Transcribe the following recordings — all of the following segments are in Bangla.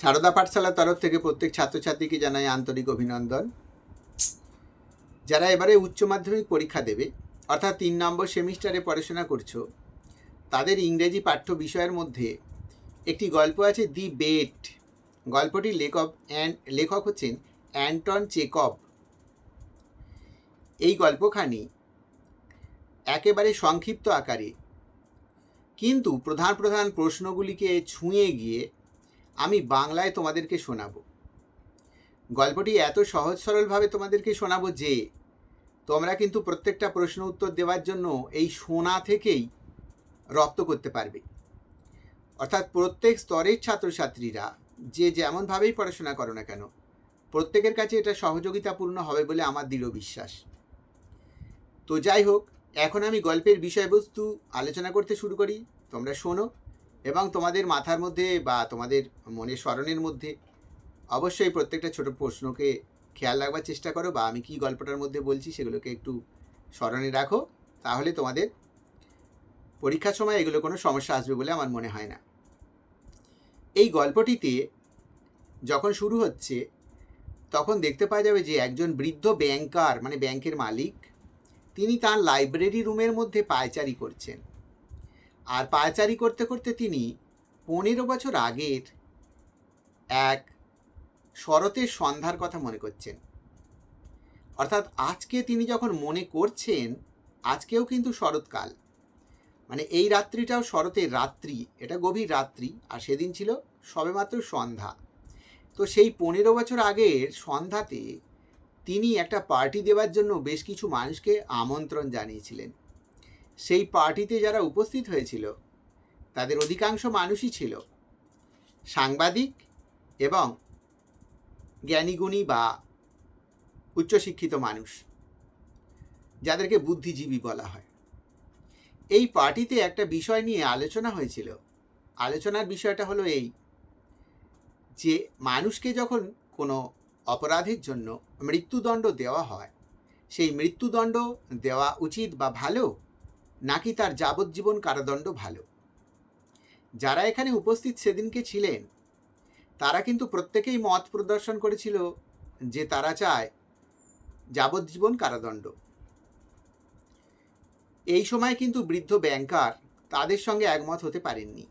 সারদা পাঠশালার তরফ থেকে প্রত্যেক ছাত্রছাত্রীকে জানাই আন্তরিক অভিনন্দন। যারা এবারে উচ্চ মাধ্যমিক পরীক্ষা দেবে, অর্থাৎ তিন নম্বর সেমিস্টারে পড়াশোনা করছ, তাদের ইংরেজি পাঠ্য বিষয়ের মধ্যে একটি গল্প আছে দি বেট। গল্পটির লেখক অ্যান্ড লেখক হচ্ছেন অ্যান্টন চেকব। এই গল্পখানি একেবারে সংক্ষিপ্ত আকারে, কিন্তু প্রধান প্রধান প্রশ্নগুলিকে ছুঁয়ে গিয়ে আমি বাংলায় তোমাদেরকে শোনাবো। গল্পটি এত সহজ সরলভাবে তোমাদেরকে শোনাবো যে, তোমরা কিন্তু প্রত্যেকটা প্রশ্ন উত্তর দেওয়ার জন্য এই শোনা থেকেই রপ্ত করতে পারবে। অর্থাৎ প্রত্যেক স্তরের ছাত্রছাত্রীরা যে যেমনভাবেই পড়াশোনা করো না কেন, প্রত্যেকের কাছে এটা সহযোগিতাপূর্ণ হবে বলে আমার দৃঢ় বিশ্বাস। তো যাই হোক, এখন আমি গল্পের বিষয়বস্তু আলোচনা করতে শুরু করি। তোমরা শোনো। এবং তোমাদের মাথার মধ্যে বা তোমাদের মনে স্মরণের মধ্যে অবশ্যই প্রত্যেকটা ছোট প্রশ্নকে খেয়াল রাখবার চেষ্টা করো বা আমি কি গল্পটার মধ্যে বলছি সেগুলোকে একটু স্মরণে রাখো। তাহলে তোমাদের পরীক্ষার সময় এগুলো কোনো সমস্যা আসবে বলে আমার মনে হয় না। এই গল্পটিতে যখন শুরু হচ্ছে, তখন দেখতে পাওয়া যাবে যে একজন বৃদ্ধ ব্যাংকার মানে ব্যাংকের মালিক, তিনি তার লাইব্রেরি রুমের মধ্যে পায়চারি করছেন। আর পায়চারি করতে করতে তিনি পনেরো বছর আগের এক শরতের সন্ধ্যার কথা মনে করছেন। অর্থাৎ আজকে তিনি যখন মনে করছেন, আজকেও কিন্তু শরৎকাল। মানে এই রাত্রিটাও শরতের রাত্রি, এটা গভীর রাত্রি, আর সেদিন ছিল সবেমাত্র সন্ধ্যা। তো সেই পনেরো বছর আগের সন্ধ্যাতে তিনি একটা পার্টি দেওয়ার জন্য বেশ কিছু মানুষকে আমন্ত্রণ জানিয়েছিলেন। সেই পার্টিতে যারা উপস্থিত হয়েছিল, তাদের অধিকাংশ মানুষই ছিল। সাংবাদিক এবং জ্ঞানীগুণী বা উচ্চশিক্ষিত মানুষ, যাদেরকে বুদ্ধিজীবী বলা হয়। এই পার্টিতে একটা বিষয় নিয়ে আলোচনা হয়েছিল। আলোচনার বিষয়টা হলো এই যে, মানুষকে যখন কোনো অপরাধের জন্য মৃত্যুদণ্ড দেওয়া হয়, সেই মৃত্যুদণ্ড দেওয়া উচিত বা ভালো নাকি তার যাবজ্জীবন কারাদণ্ড ভালো? যারা এখানে উপস্থিত সেদিনকে ছিলেন, তারা কিন্তু প্রত্যেকেই মত প্রদর্শন করেছিল যে তারা চায় যাবজ্জীবন কারাদণ্ড। এই সময় কিন্তু বৃদ্ধ ব্যাংকার তাদের সঙ্গে একমত হতে পারেননি।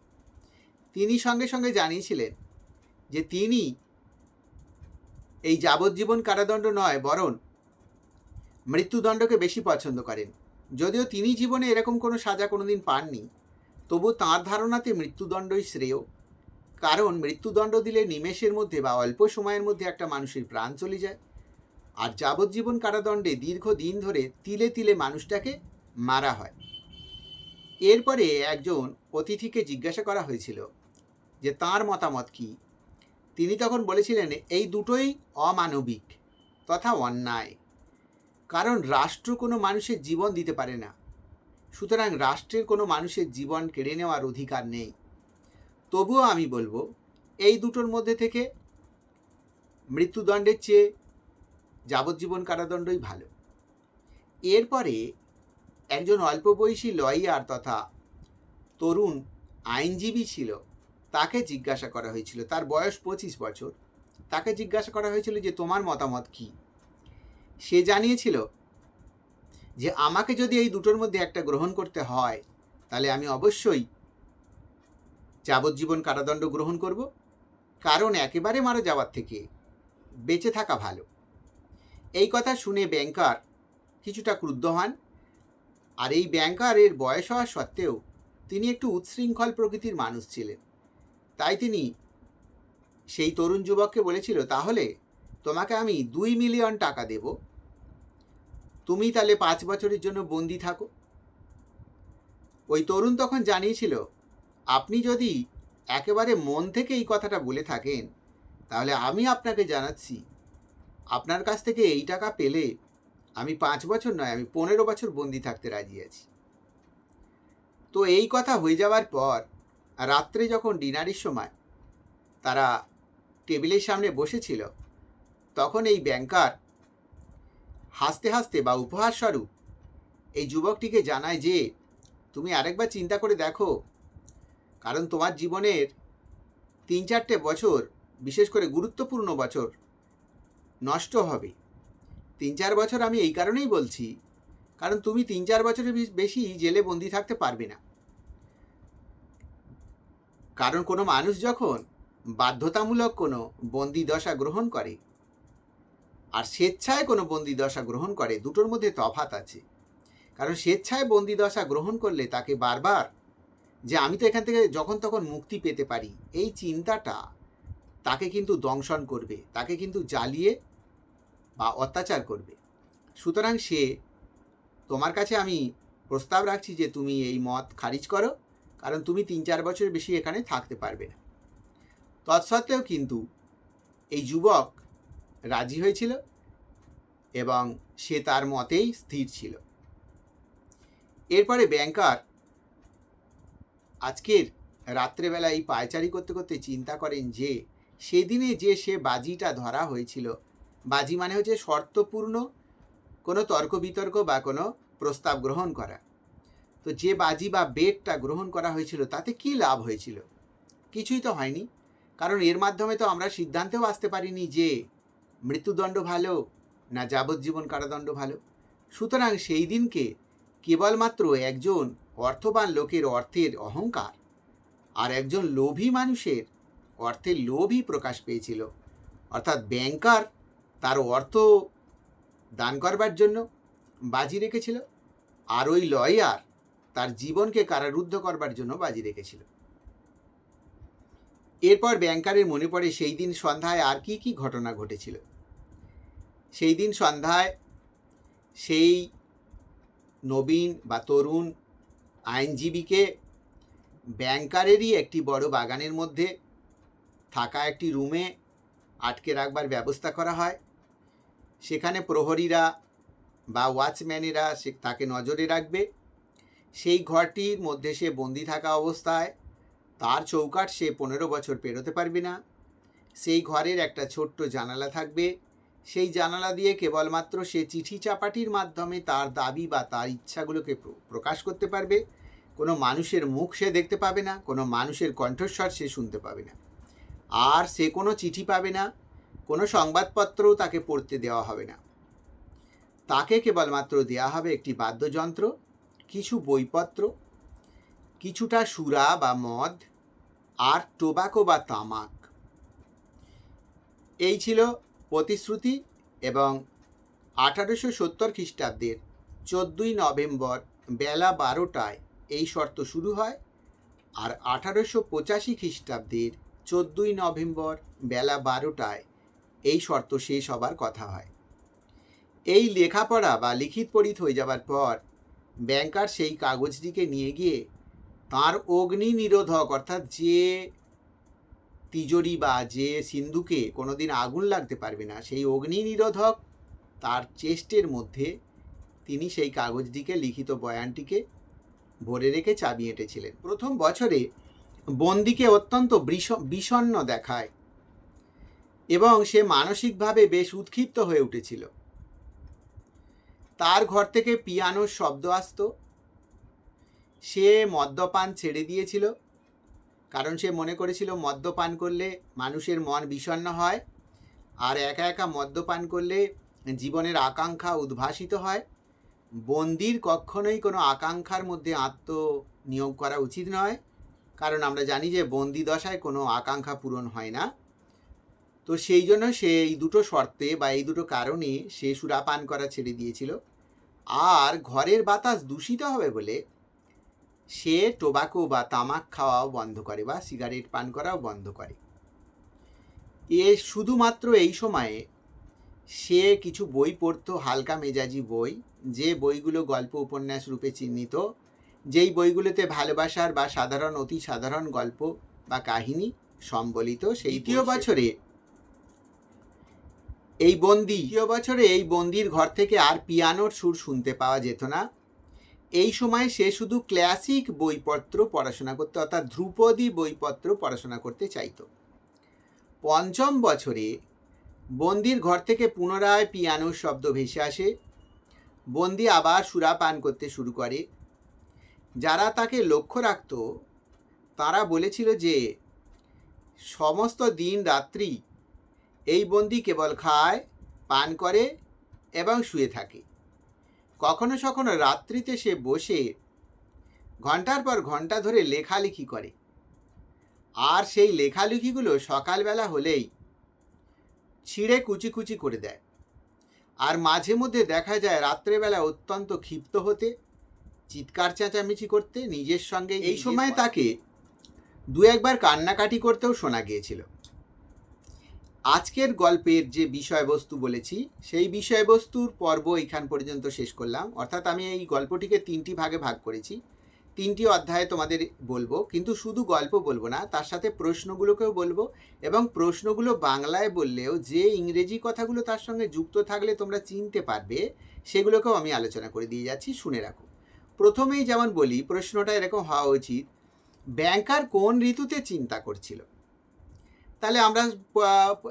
তিনি সঙ্গে সঙ্গে জানিয়েছিলেন যে তিনি এই যাবজ্জীবন কারাদণ্ড নয়, বরং মৃত্যুদণ্ডকে বেশি পছন্দ করেন। যদিও তিনি জীবনে এরকম কোনো সাজা কোনোদিন পাননি তবু তাঁর ধারণাতে মৃত্যুদণ্ডই শ্রেয়। কারণ মৃত্যুদণ্ড দিলে নিমেষের মধ্যে বা অল্প সময়ের মধ্যে একটা মানুষের প্রাণ চলে যায়। আর যাবজ্জীবন কারাদণ্ডে দীর্ঘ দিন ধরে তিলে তিলে মানুষটাকে মারা হয়। এরপরে একজন অতিথিকে জিজ্ঞাসা করা হয়েছিল যে তার মতামত কী? তিনি তখন বলেছিলেন, এই দুটোই অমানবিক তথা অন্যায়। কারণ রাষ্ট্র কোনো মানুষের জীবন দিতে পারে না। সুতরাং রাষ্ট্রের কোনো মানুষের জীবন কেড়ে নেওয়ার অধিকার নেই। তবুও আমি বলব, এই দুটোর মধ্যে থেকে মৃত্যুদণ্ডের চেয়ে যাবজ্জীবন কারাদণ্ডই ভালো। এরপরে একজন অল্প বয়সী লয়ার তথা তরুণ আইনজীবী ছিল, তাকে জিজ্ঞাসা করা হয়েছিল। তার বয়স পঁচিশ বছর। তাকে জিজ্ঞাসা করা হয়েছিল যে, তোমার মতামত কী? সে জানিয়েছিল যে আমাকে যদি এই দুটোর মধ্যে একটা গ্রহণ করতে হয়, তাহলে আমি অবশ্যই যাবজ্জীবন কারাদণ্ড গ্রহণ করব। কারণ একেবারে মারা যাওয়ার থেকে বেঁচে থাকা ভালো। এই কথা শুনে ব্যাংকার কিছুটা ক্রুদ্ধ হন। আর এই ব্যাংকারের বয়স হওয়া সত্ত্বেও তিনি একটু উচ্ছৃঙ্খল প্রকৃতির মানুষ ছিলেন। তাই তিনি সেই তরুণ যুবককে বলেছিল, তাহলে তোমাকে আমি দুই মিলিয়ন টাকা দেব। তুমি তাহলে পাঁচ বছরের জন্য বন্দি থাকো। ওই তরুণ তখন জানিয়েছিল, আপনি যদি একেবারে মন থেকে এই কথাটা বলে থাকেন, তাহলে আমি আপনাকে জানাচ্ছি। আপনার কাছ থেকে এই টাকা পেলে আমি পাঁচ বছর নয়, আমি পনেরো বছর বন্দি থাকতে রাজি আছি। তো এই কথা হয়ে যাওয়ার পর রাত্রে যখন ডিনারের সময় তারা টেবিলের সামনে বসেছিল তখন এই ব্যাংকার হাসতে হাসতে বা উপহারস্বরূপ এই যুবকটিকে জানায় যে, তুমি আরেকবার চিন্তা করে দেখো, কারণ তোমার জীবনের তিন চারটে বছর, বিশেষ করে গুরুত্বপূর্ণ বছর, নষ্ট হবে। তিন চার বছর আমি এই কারণেই বলছি, কারণ তুমি তিন চার বছরের বেশি জেলে বন্দি থাকতে পারবে না। কারণ কোনো মানুষ যখন বাধ্যতামূলক কোনো বন্দি দশা গ্রহণ করে আর স্বেচ্ছায় কোনো বন্দি দশা গ্রহণ করে, দুটোর মধ্যে তফাত আছে। কারণ স্বেচ্ছায় বন্দি দশা গ্রহণ করলে তাকে বারবার যে আমি তো এখান থেকে যখন তখন মুক্তি পেতে পারি, এই চিন্তাটা তাকে কিন্তু দংশন করবে, তাকে কিন্তু জ্বালিয়ে বা অত্যাচার করবে। সুতরাং সে, তোমার কাছে আমি প্রস্তাব রাখছি যে তুমি এই মত খারিজ করো, কারণ তুমি তিন চার বছর বেশি এখানে থাকতে পারবে না। তৎসত্ত্বেও কিন্তু এই যুবক রাজি হয়েছিল এবং সে তার মতেই স্থির ছিল। এরপরে ব্যাংকার আজকের রাত্রেবেলা এই পায়চারি করতে করতে চিন্তা করেন যে, সেদিনে যে সে বাজিটা ধরা হয়েছিল, বাজি মানে হচ্ছে শর্তপূর্ণ কোনো তর্ক বিতর্ক বা কোনো প্রস্তাব গ্রহণ করা। তো যে বাজি বা বেটটা গ্রহণ করা হয়েছিল, তাতে কি লাভ হয়েছিল? কিছুই তো হয়নি। কারণ এর মাধ্যমে তো আমরা সিদ্ধান্তেও আসতে পারিনি যে মৃত্যুদণ্ড ভালো না যাবজ্জীবন কারাদণ্ড ভালো? সুতরাং সেই দিনকে কেবলমাত্র একজন অর্থবান লোকের অর্থের অহংকার আর একজন লোভী মানুষের অর্থের লোভই প্রকাশ পেয়েছিল। অর্থাৎ ব্যাংকার তার অর্থ দান করবার জন্য বাজি রেখেছিল আর ওই লয়ার তার জীবনকে কারারুদ্ধ করবার জন্য বাজি রেখেছিল। এরপর ব্যাংকারের মনে পড়ে সেই দিন সন্ধ্যায় আর কি কি ঘটনা ঘটেছিল। সেই দিন সন্ধ্যায় সেই নবীন বা তরুণ আইনজীবীকে ব্যাংকারেরই একটি বড় বাগানের মধ্যে থাকা একটি রুমে আটকে রাখবার ব্যবস্থা করা হয়। সেখানে প্রহরীরা বা ওয়াচম্যানেরা সে তাকে নজরে রাখবে। সেই ঘরটির মধ্যে সে বন্দি থাকা অবস্থায় তার চৌকাঠ সে পনেরো বছর পেরোতে পারবে না। সেই ঘরের একটা ছোট্ট জানালা থাকবে। সেই জানালা দিয়ে কেবলমাত্র সে চিঠি চাপাটির মাধ্যমে তার দাবি বা তার ইচ্ছাগুলোকে প্রকাশ করতে পারবে। কোনো মানুষের মুখ সে দেখতে পাবে না, কোনো মানুষের কণ্ঠস্বর সে শুনতে পাবে না। আর সে কোনো চিঠি পাবে না, কোনো সংবাদপত্রও তাকে পড়তে দেওয়া হবে না। তাকে কেবলমাত্র দেওয়া হবে একটি বাদ্যযন্ত্র, কিছু বইপত্র কিছুটা সুরা বা মদ আর টোবাকো বা তামাক। এই ছিল প্রতিশ্রুতি এবং আঠারোশো সত্তর খ্রিস্টাব্দের চোদ্দোই নভেম্বর বেলা বারোটায় এই শর্ত শুরু হয় আর আঠারোশো পঁচাশি খ্রিস্টাব্দের চোদ্দোই নভেম্বর বেলা বারোটায় এই শর্ত শেষ হবার কথা হয়। এই লেখাপড়া বা লিখিত পড়িত হয়ে যাবার পর ব্যাংকার সেই কাগজটিকে নিয়ে গিয়ে তার অগ্নি নিরোধক, অর্থাৎ যে তিজোরি বা যে সিন্ধুকে কোনোদিন আগুন লাগতে পারবে না, সেই অগ্নি নিরোধক তার চেষ্টের মধ্যে তিনি সেই কাগজটিকে, লিখিত বয়ানটিকে ভরে রেখে চাবি এঁটেছিলেন। প্রথম বছরে বন্দিকে অত্যন্ত বৃষ- বিষণ্ণ দেখায় এবং সে মানসিকভাবে বেশ উৎক্ষিপ্ত হয়ে উঠেছিল। তার ঘর থেকে পিয়ানোর শব্দ আসতো। সে মদ্যপান ছেড়ে দিয়েছিল। কারণ সে মনে করেছিল, মদ্যপান করলে মানুষের মন বিষণ্ণ হয়, আর একা একা মদ্যপান করলে জীবনের আকাঙ্ক্ষা উদ্ভাসিত হয়। বন্দির কখনোই কোনো আকাঙ্ক্ষার মধ্যে আত্মনিয়োগ করা উচিত নয়, কারণ আমরা জানি যে বন্দি দশায় কোনো আকাঙ্ক্ষা পূরণ হয় না। তো সেই জন্য সে এই দুটো শর্তে বা এই দুটো কারণে সে সুরাপান করা ছেড়ে দিয়েছিল। আর ঘরের বাতাস দূষিত হবে বলে সে টোবাকো বা তামাক খাওয়াও বন্ধ করে বা সিগারেট পান করাও বন্ধ করে। এ শুধুমাত্র এই সময়ে সে কিছু বই পড়তো হালকা মেজাজি বই যে বইগুলো গল্প উপন্যাস রূপে চিহ্নিত যেই বইগুলোতে ভালোবাসার বা সাধারণ অতি সাধারণ গল্প বা কাহিনী সম্বলিত সেই দ্বিতীয় বছরে এই বন্দি দ্বিতীয় বছরে এই বন্দির ঘর থেকে আর পিয়ানোর সুর শুনতে পাওয়া যেত না এই সময় সে শুধু ক্লাসিক বইপত্র পড়াশোনা করতে, অর্থাৎ ধ্রুপদী বইপত্র পড়াশোনা করতে চাইতো। পঞ্চম বছরে বন্দির ঘর থেকে পুনরায় পিয়ানোর শব্দ ভেসে আসে। বন্দি আবার সুরা পান করতে শুরু করে। যারা তাকে লক্ষ্য রাখত, তারা বলেছিল যে, সমস্ত দিন রাত্রি এই বন্দি কেবল খায়, পান করে এবং শুয়ে থাকে। কখনো কখনো রাত্রিতে সে বসে ঘণ্টার পর ঘণ্টা ধরে লেখালেখি করে। আর সেই লেখালেখিগুলো সকালবেলা হলেই ছিঁড়ে কুচি কুচি করে দেয়। আর মাঝে মধ্যে দেখা যায় রাত্রেবেলা অত্যন্ত ক্ষিপ্ত হতে চিৎকার চেঁচামেচি করতে নিজের সঙ্গে এই সময় তাকে দু একবার কান্নাকাটি করতেও শোনা গিয়েছিল। আজকের গল্পের যে বিষয়বস্তু বলেছি, সেই বিষয়বস্তুর পর্ব এখান পর্যন্ত শেষ করলাম। অর্থাৎ আমি এই গল্পটিকে তিনটি ভাগে ভাগ করেছি। তিনটি অধ্যায়ে তোমাদের বলব, কিন্তু শুধু গল্প বলব না, তার সাথে প্রশ্নগুলোকেও বলব এবং প্রশ্নগুলো বাংলায় বললেও যে ইংরেজি কথাগুলো তার সঙ্গে যুক্ত থাকলে তোমরা চিনতে পারবে, সেগুলোকেও আমি আলোচনা করে দিয়ে যাচ্ছি, শুনে রাখো। প্রথমেই যেমন বলি, প্রশ্নটা এরকম হওয়া উচিত, ব্যাংকার কোন ঋতুতে চিন্তা করছিল? তাহলে আমরা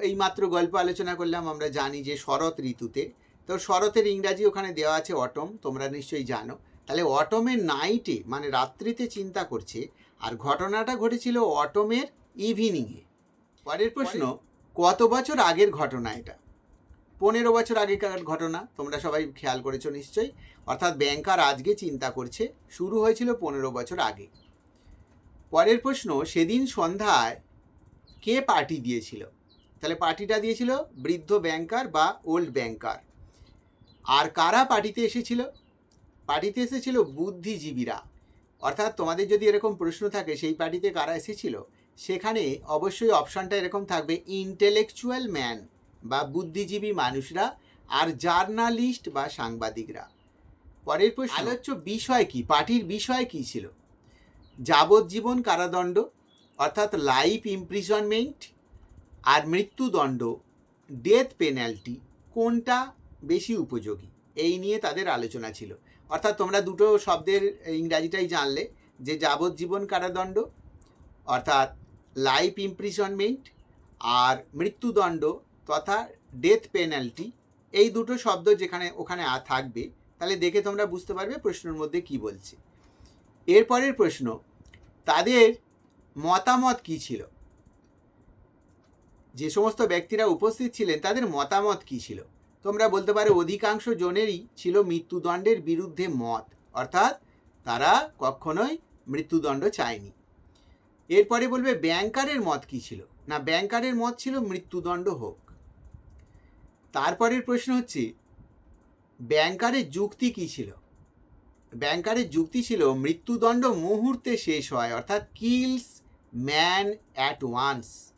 এই মাত্র গল্প আলোচনা করলাম আমরা জানি যে শরৎ ঋতুতে। তো শরতের ইংরাজি ওখানে দেওয়া আছে অটম তোমরা নিশ্চয়ই জানো। তাহলে অটমের নাইটে মানে রাত্রিতে চিন্তা করছে আর ঘটনাটা ঘটেছিল অটমের ইভিনিংয়ে। পরের প্রশ্ন কত বছর আগের ঘটনা এটা? পনেরো বছর আগেকার ঘটনা তোমরা সবাই খেয়াল করেছ নিশ্চয়ই। অর্থাৎ ব্যাংকার আজকে চিন্তা করছে শুরু হয়েছিল পনেরো বছর আগে। পরের প্রশ্ন সেদিন সন্ধ্যায় কে পার্টি দিয়েছিল? তাহলে পার্টিটা দিয়েছিল বৃদ্ধ ব্যাংকার বা ওল্ড ব্যাংকার। আর কারা পার্টিতে এসেছিল? পার্টিতে এসেছিল বুদ্ধিজীবীরা। অর্থাৎ তোমাদের যদি এরকম প্রশ্ন থাকে সেই পার্টিতে কারা এসেছিল? সেখানে অবশ্যই অপশানটা এরকম থাকবে ইন্টেলেকচুয়াল ম্যান বা বুদ্ধিজীবী মানুষরা আর জার্নালিস্ট বা সাংবাদিকরা পরের প্রশ্ন আলোচ্য বিষয় কি? পার্টির বিষয় কি ছিল? যাবজ্জীবন কারাদণ্ড অর্থাৎ লাইফ ইমপ্রিজনমেন্ট আর মৃত্যুদণ্ড ডেথ পেনাল্টি কোনটা বেশি উপযোগী? এই নিয়ে তাদের আলোচনা ছিল। অর্থাৎ তোমরা দুটো শব্দের ইংরাজিটাই জানলে, যে যাবজ্জীবন কারাদণ্ড, অর্থাৎ লাইফ ইমপ্রিজনমেন্ট আর মৃত্যুদণ্ড তথা ডেথ পেনাল্টি এই দুটো শব্দ যেখানে ওখানে থাকবে, তাহলে দেখে তোমরা বুঝতে পারবে প্রশ্নের মধ্যে কি বলছে। এরপরের প্রশ্ন, তাদের মতামত কি ছিল? যে সমস্ত ব্যক্তিরা উপস্থিত ছিলেন, তাদের মতামত কি ছিল? তোমরা বলতে পারো অধিকাংশ জনেরই ছিল মৃত্যুদণ্ডের বিরুদ্ধে মত, অর্থাৎ তারা কখনোই মৃত্যুদণ্ড চায়নি। এরপরে বলবে ব্যাংকারের মত কি ছিল? না, ব্যাংকারের মত ছিল মৃত্যুদণ্ড হোক। তারপরের প্রশ্ন হচ্ছে, ব্যাংকারের যুক্তি কি ছিল? ব্যাংকারের যুক্তি ছিল মৃত্যুদণ্ড মুহূর্তে শেষ হয়, অর্থাৎ কিলস ম্যান অ্যাট ওয়ান্স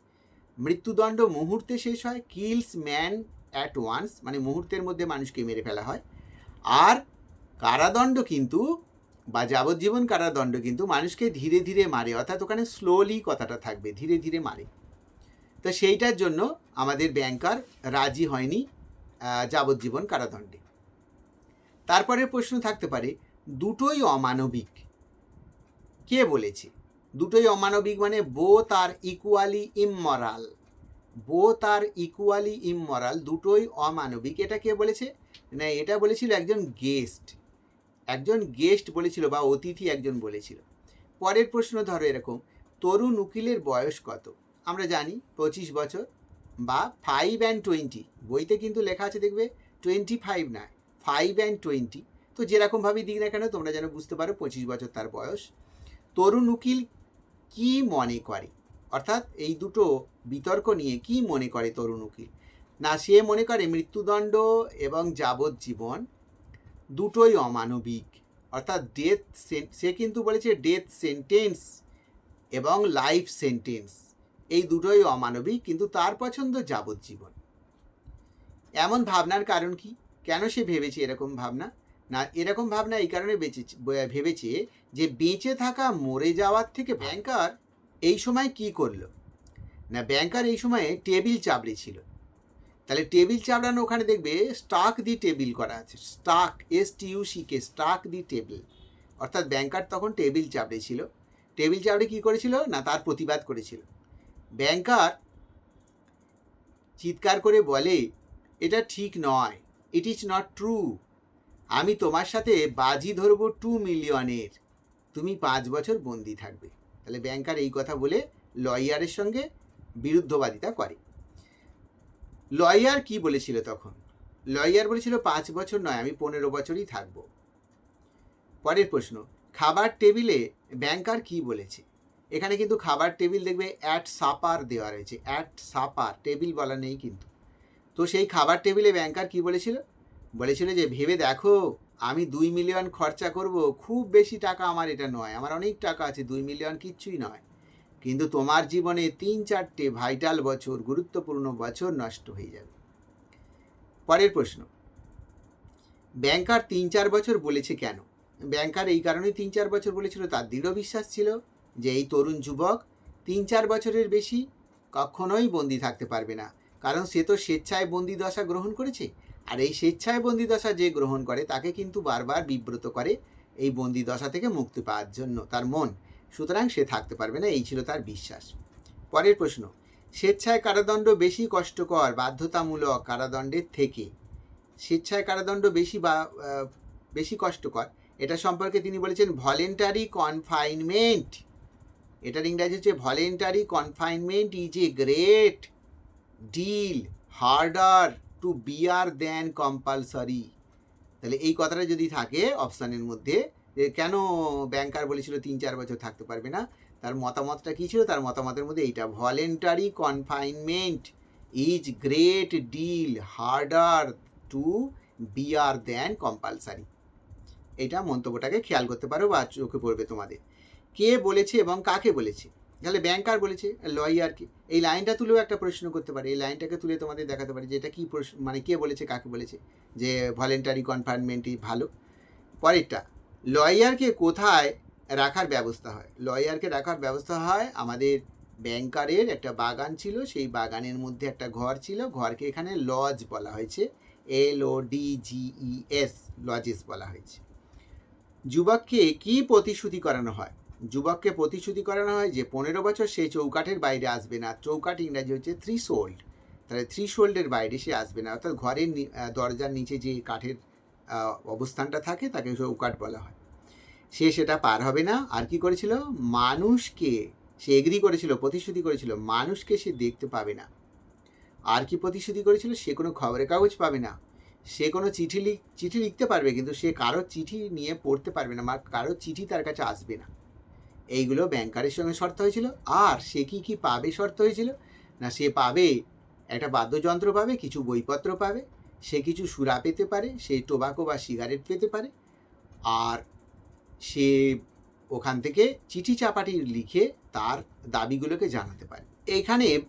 মৃত্যুদণ্ড মুহূর্তে শেষ হয় কিলস ম্যান অ্যাট ওয়ান্স মানে মুহূর্তের মধ্যে মানুষকে মেরে ফেলা হয়। আর কারাদণ্ড কিন্তু, বা যাবজ্জীবন কারাদণ্ড কিন্তু মানুষকে ধীরে ধীরে মারে, অর্থাৎ ওখানে স্লোলি কথাটা থাকবে, ধীরে ধীরে মারে। তো সেইটার জন্য আমাদের ব্যাংকার রাজি হয়নি যাবজ্জীবন কারাদণ্ডে। তারপরে প্রশ্ন থাকতে পারে, দুটোই অমানবিক। কে বলেছে? দুটোই অমানবিক মানে both are equally immoral both are equally immoral দুটোই অমানবিক। এটা কে বলেছে? না, এটা বলেছিল একজন গেস্ট একজন গেস্ট বলেছিল বা অতিথি একজন বলেছিল। পরের প্রশ্ন ধরো এরকম, তরুণ উকিলের বয়স কত? আমরা জানি পঁচিশ বছর বা ফাইভ অ্যান্ড টোয়েন্টি বইতে কিন্তু লেখা আছে দেখবে টোয়েন্টি ফাইভ নয় ফাইভ অ্যান্ড টোয়েন্টি তো যেরকমভাবেই দিক না কেন, তোমরা যেন বুঝতে পারো পঁচিশ বছর তার বয়স। তরুণ উকিল কি মনে করে? অর্থাৎ এই দুটো বিতর্ক নিয়ে কি মনে করে তরুণ উকিল না, সে মনে করে মৃত্যুদণ্ড এবং যাবজ্জীবন দুটোই অমানবিক। অর্থাৎ ডেথ সে কিন্তু বলেছে ডেথ সেন্টেন্স এবং লাইফ সেন্টেন্স এই দুটোই অমানবিক, কিন্তু তার পছন্দ যাবজ্জীবন। এমন ভাবনার কারণ কি? কেন সে ভেবেছে এরকম ভাবনা? না, এরকম ভাবনা এই কারণে বেঁচে ভেবেছে যে বেঁচে থাকা মরে যাওয়ার থেকে ব্যাংকার এই সময় কি করল? না, ব্যাংকার এই সময়ে টেবিল চাবড়ে ছিল। তাহলে টেবিল চাবড়ানো ওখানে দেখবে স্টাক দি টেবিল করা আছে। স্টাক এস টিউসিকে স্টাক দি টেবিল। অর্থাৎ ব্যাংকার তখন টেবিল চাবড়ে ছিল। টেবিল চাবড়ে কী করেছিল? না, তার প্রতিবাদ করেছিল। ব্যাংকার চিৎকার করে বলে, এটা ঠিক নয়। ইট ইজ নট ট্রু আমি তোমার সাথে বাজি ধরবো টু মিলিয়নের তুমি পাঁচ বছর বন্দি থাকবে। তাহলে ব্যাংকার এই কথা বলে লয়ারের সঙ্গে বিরুদ্ধবাদিতা করে। লয়ার কি বলেছিল তখন? লয়ার বলেছিল, পাঁচ বছর নয়, আমি পনেরো বছরই থাকব। পরের প্রশ্ন, খাবার টেবিলে ব্যাংকার কি বলেছে? এখানে কিন্তু খাবার টেবিল দেখবে অ্যাট সাপার দেওয়া রয়েছে। অ্যাট সাপার টেবিল বলা নেই কিন্তু। তো সেই খাবার টেবিলে ব্যাংকার কি বলেছিল? বলেছিল যে, ভেবে দেখো আমি দুই মিলিয়ন খরচা করব, খুব বেশি টাকা আমার এটা নয়। আমার অনেক টাকা আছে, দুই মিলিয়ন কিচ্ছুই নয়। কিন্তু তোমার জীবনে তিন চারটে ভাইটাল বছর, গুরুত্বপূর্ণ বছর নষ্ট হয়ে যাবে। পরের প্রশ্ন। ব্যাংকার তিন চার বছর বলেছে কেন? ব্যাংকার এই কারণেই তিন চার বছর বলেছিল, তার দৃঢ় বিশ্বাস ছিল যে এই তরুণ যুবক তিন চার বছরের বেশি কখনোই বন্দি থাকতে পারবে না। কারণ সে তো স্বেচ্ছায় বন্দি দশা গ্রহণ করেছে। আর এই স্বেচ্ছায় বন্দি দশা যে গ্রহণ করে, তাকে কিন্তু বারবার বিব্রত করে এই বন্দি দশা থেকে মুক্তি পাওয়ার জন্য তার মন। সুতরাং সে থাকতে পারবে না, এই ছিল তার বিশ্বাস। পরের প্রশ্ন, স্বেচ্ছায় কারাদণ্ড বেশি কষ্টকর, বাধ্যতামূলক কারাদণ্ডের থেকে? স্বেচ্ছায় কারাদণ্ড বেশি বা বেশি কষ্টকর, এটা সম্পর্কে তিনি বলেছেন ভলেন্টারি কনফাইনমেন্ট এটার ইংরাজি হচ্ছে voluntary confinement is a great deal harder to bear than compulsory তাহলে এই কথাটা যদি থাকে অপশানের মধ্যে, যে কেন ব্যাংকার বলেছিল তিন চার বছর থাকতে পারবে না? তার মতামতটা কী ছিল? তার মতামতের মধ্যে এইটা voluntary confinement is great deal harder to bear than compulsory এটা মন্তব্যটাকে খেয়াল করতে পারো বা চোখে পড়বে তোমাদের। কে বলেছে এবং কাকে বলেছে? তাহলে ব্যাংকার বলেছে লয়ারকে এই লাইনটা তুলেও একটা প্রশ্ন করতে পারে, এই লাইনটাকে তুলে তোমাদের দেখাতে পারে যে এটা কী প্রশ্ন মানে কে বলেছে, কাকে বলেছে? যে ভলেন্টারি কনফাইনমেন্টই ভালো। পরেরটা লয়ারকে কোথায় রাখার ব্যবস্থা হয়? লয়ারকে রাখার ব্যবস্থা হয় আমাদের ব্যাংকারের একটা বাগান ছিল, সেই বাগানের মধ্যে একটা ঘর ছিল, ঘরকে এখানে লজ বলা হয়েছে L O D G E S বলা হয়েছে। যুবককে কি প্রতিশ্রুতি করানো হয়? যুবককে প্রতিশ্রুতি করানো হয় যে পনেরো বছর সে চৌকাঠের বাইরে আসবে না। চৌকাঠ ইংরাজি হচ্ছে থ্রি সোল্ড তাহলে থ্রি সোল্ডের বাইরে সে আসবে না। অর্থাৎ ঘরের দরজার নিচে যে কাঠের অবস্থানটা থাকে তাকে চৌকাঠ বলা হয়। সে সেটা পার হবে না। আর কি করেছিল? মানুষকে সে এগ্রি করেছিল, প্রতিশ্রুতি করেছিল, মানুষকে সে দেখতে পাবে না। আর কি প্রতিশ্রুতি করেছিল? সে কোনো খবরের কাগজ পাবে না। সে কোনো চিঠি লিখ চিঠি লিখতে পারবে, কিন্তু সে কারোর চিঠি নিয়ে পড়তে পারবে না বা কারোর চিঠি তার কাছে আসবে না। এইগুলো ব্যাংকারের সঙ্গে শর্ত হয়েছিল। আর সে কি কি পাবে শর্ত হয়েছিল? না, সে পাবে, একটা বাদ্যযন্ত্র পাবে, কিছু বইপত্র পাবে, সে কিছু সুরা পেতে পারে, সে টোবাকো বা সিগারেট পেতে পারে, আর সে ওখান থেকে চিঠি চাপাটি লিখে তার দাবিগুলোকে জানাতে পারে। এখানে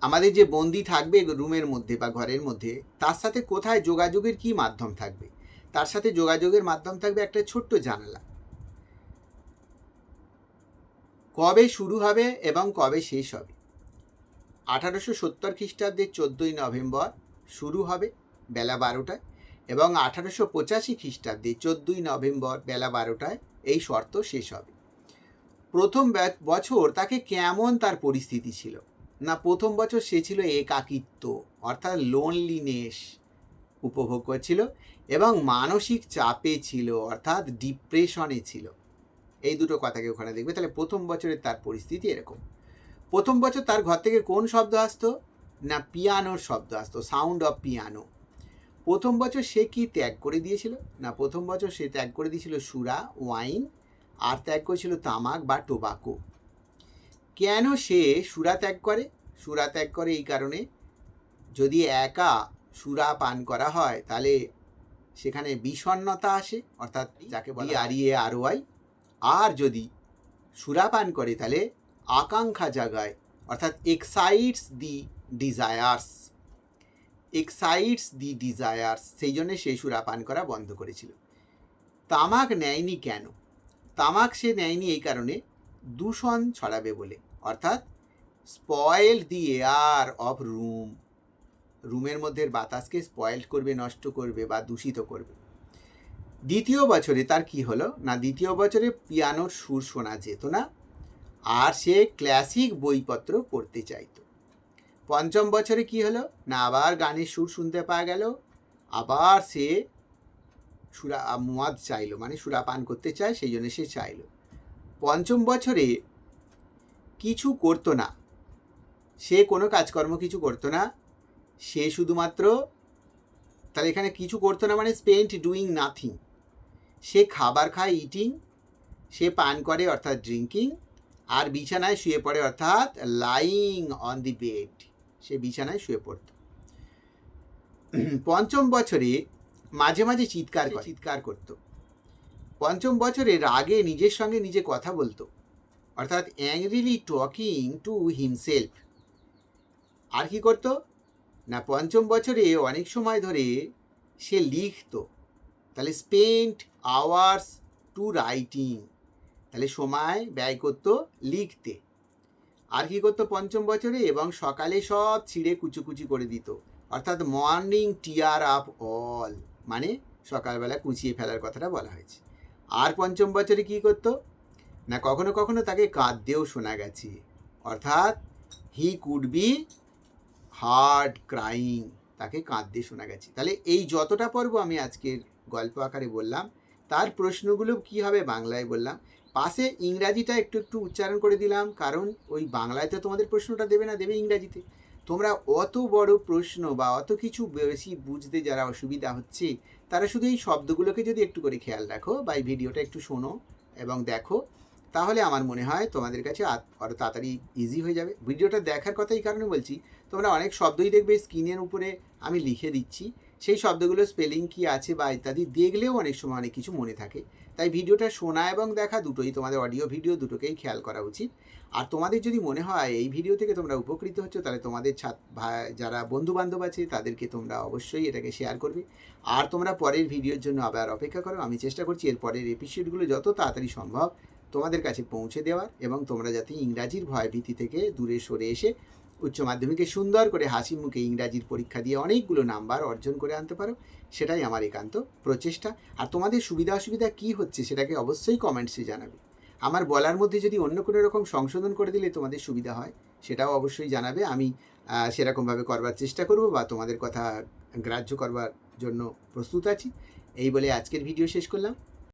আমাদের যে বন্দি থাকবে রুমের মধ্যে বা ঘরের মধ্যে, তার সাথে কোথায় যোগাযোগের কি মাধ্যম থাকবে? তার সাথে যোগাযোগের মাধ্যম থাকবে একটা ছোট্ট জানালা। কবে শুরু হবে এবং কবে শেষ হবে? আঠারোশো সত্তর খ্রিস্টাব্দের চোদ্দোই নভেম্বর শুরু হবে বেলা বারোটায় এবং আঠারোশো পঁচাশি খ্রিস্টাব্দে চোদ্দোই নভেম্বর বেলা বারোটায় এই শর্ত শেষ হবে। প্রথম বছর তাকে কেমন তার পরিস্থিতি ছিল? না, প্রথম বছর সে ছিল একাকিত্ব, অর্থাৎ লোনলিনেস উপভোগ করছিল এবং মানসিক চাপে ছিল, অর্থাৎ ডিপ্রেশনে ছিল। এই দুটো কথাকে ওখানে দেখবে। তাহলে প্রথম বছরের তার পরিস্থিতি এরকম। প্রথম বছর তার ঘর থেকে কোন শব্দ আসতো? না পিয়ানোর শব্দ আসতো সাউন্ড অফ পিয়ানো প্রথম বছর সে কি ত্যাগ করে দিয়েছিল? না প্রথম বছর সে ত্যাগ করে দিয়েছিল সুরা ওয়াইন আর ত্যাগ করেছিল তামাক বা টোবাকো কেন সে সুরা ত্যাগ করে? সুরা ত্যাগ করে এই কারণে যদি একা সুরা পান করা হয় তাহলে সেখানে বিষণ্ণতা আসে অর্থাৎ যাকে বলি আরিয়ে আরওয়াই আর যদি সুরা পান করে, তাহলে আকাঙ্ক্ষা জাগায়, অর্থাৎ excites the desires excites the desires সেই জন্যে সে সুরা পান করা বন্ধ করেছিল। তামাক নেয়নি কেন? তামাক সে নেয়নি এই কারণে দূষণ ছড়াবে বলে, অর্থাৎ spoil the air of room রুমের মধ্যে বাতাসকে স্পয়েল করবে, নষ্ট করবে বা দূষিত করবে। দ্বিতীয় বছরে তার কি হলো? না, দ্বিতীয় বছরে পিয়ানোর সুর শোনা যেত না, আর সে ক্লাসিক বইপত্র পড়তে চাইতো। পঞ্চম বছরে কি হলো? না, আবার গানের সুর শুনতে পাওয়া গেল, আবার সে সুরা মুয়াদ চাইলো মানে সুরা পান করতে চায়, সেই জন্য সে চাইলো। পঞ্চম বছরে কিছু করতো না, সে কোনো কাজকর্ম কিছু করতো না, সে শুধুমাত্র, তাহলে এখানে কিছু করতো না মানে স্পেন্ট ডুইং নাথিং সে খাবার খায় ইটিং সে পান করে অর্থাৎ ড্রিঙ্কিং আর বিছানায় শুয়ে পড়ে অর্থাৎ লাইং অন দি বেড সে বিছানায় শুয়ে পড়ত। পঞ্চম বছরে মাঝে মাঝে চিৎকার চিৎকার করত। পঞ্চম বছরে রাগে নিজের সঙ্গে নিজে কথা বলতো। অর্থাৎ অ্যাংরিলি টকিং টু হিমসেলফ আর কি করতো? না পঞ্চম বছরে অনেক সময় ধরে সে লিখতো। তাহলে স্পেন্ট আওয়ার্স টু রাইটিং তাহলে সময় ব্যয় করতো লিখতে। আর কি করতো? পঞ্চম বছরে এবং সকালে সব ছিঁড়ে কুচুকুচি করে দিত। অর্থাৎ মর্নিং টিয়ার আপ অল মানে সকালবেলা কুচিয়ে ফেলার কথাটা বলা হয়েছে। আর পঞ্চম বছরে কি করতো? না, কখনো কখনো তাকে কাঁদতেও শোনা গেছে। অর্থাৎ he could be heard crying তাকে কাঁদতে শোনা গেছে। তাহলে এই যতটা পর্ব আমি আজকের গল্প আকারে বললাম। তার প্রশ্নগুলো কি হবে বাংলায় বললাম। পাশে ইংরাজিটা একটু একটু উচ্চারণ করে দিলাম, কারণ ওই বাংলায় তো তোমাদের প্রশ্নটা দেবে না, দেবে ইংরাজিতে। তোমরা অত বড় প্রশ্ন বা অত কিছু বেশি বুঝতে যারা অসুবিধা হচ্ছে, তারা শুধু এই শব্দগুলোকে যদি একটু করে খেয়াল রাখো বা এই ভিডিওটা একটু শোনো এবং দেখো, তাহলে আমার মনে হয় তোমাদের কাছে আত- আরও তাড়াতাড়ি ইজি হয়ে যাবে। ভিডিওটা দেখার কথা এই কারণে বলছি, তোমরা অনেক শব্দই দেখবে স্ক্রিনের উপরে আমি লিখে দিচ্ছি। সেই শব্দগুলো স্পেলিং কি আছে বা ইত্যাদি দেখলেও অনেক সময় অনেক কিছু মনে থাকে। তাই ভিডিওটা শোনা এবং দেখা দুটোই তোমাদের অডিও ভিডিও দুটোকেই খেয়াল করা উচিত। আর তোমাদের যদি মনে হয় এই ভিডিও থেকে তোমরা উপকৃত হচ্ছ, তাহলে তোমাদের যারা বন্ধু বান্ধব আছে, তাদেরকে তোমরা অবশ্যই এটাকে শেয়ার করবে। আর তোমরা পরের ভিডিওর জন্য আবার অপেক্ষা করো। আমি চেষ্টা করছি এর পরের এপিসোডগুলো যত তাড়াতাড়ি সম্ভব তোমাদের কাছে পৌঁছে দেওয়ার এবং তোমরা যাতে ইংরাজির ভয়ভীতি থেকে দূরে সরে এসে উচ্চ মাধ্যমিকে সুন্দর করে হাসি মুখে ইংরাজির পরীক্ষা দিয়ে অনেকগুলো নাম্বার অর্জন করে আনতে পারো। সেটাই আমার একান্ত প্রচেষ্টা। আর তোমাদের সুবিধা অসুবিধা কী হচ্ছে সেটাকে অবশ্যই কমেন্টসে জানাবে। আমার বলার মধ্যে যদি অন্য কোনো রকম সংশোধন করে দিলে তোমাদের সুবিধা হয়, সেটাও অবশ্যই জানাবে। আমি সেরকমভাবে করবার চেষ্টা করব বা তোমাদের কথা গ্রাহ্য করবার জন্য প্রস্তুত আছি। এই বলে আজকের ভিডিও শেষ করলাম।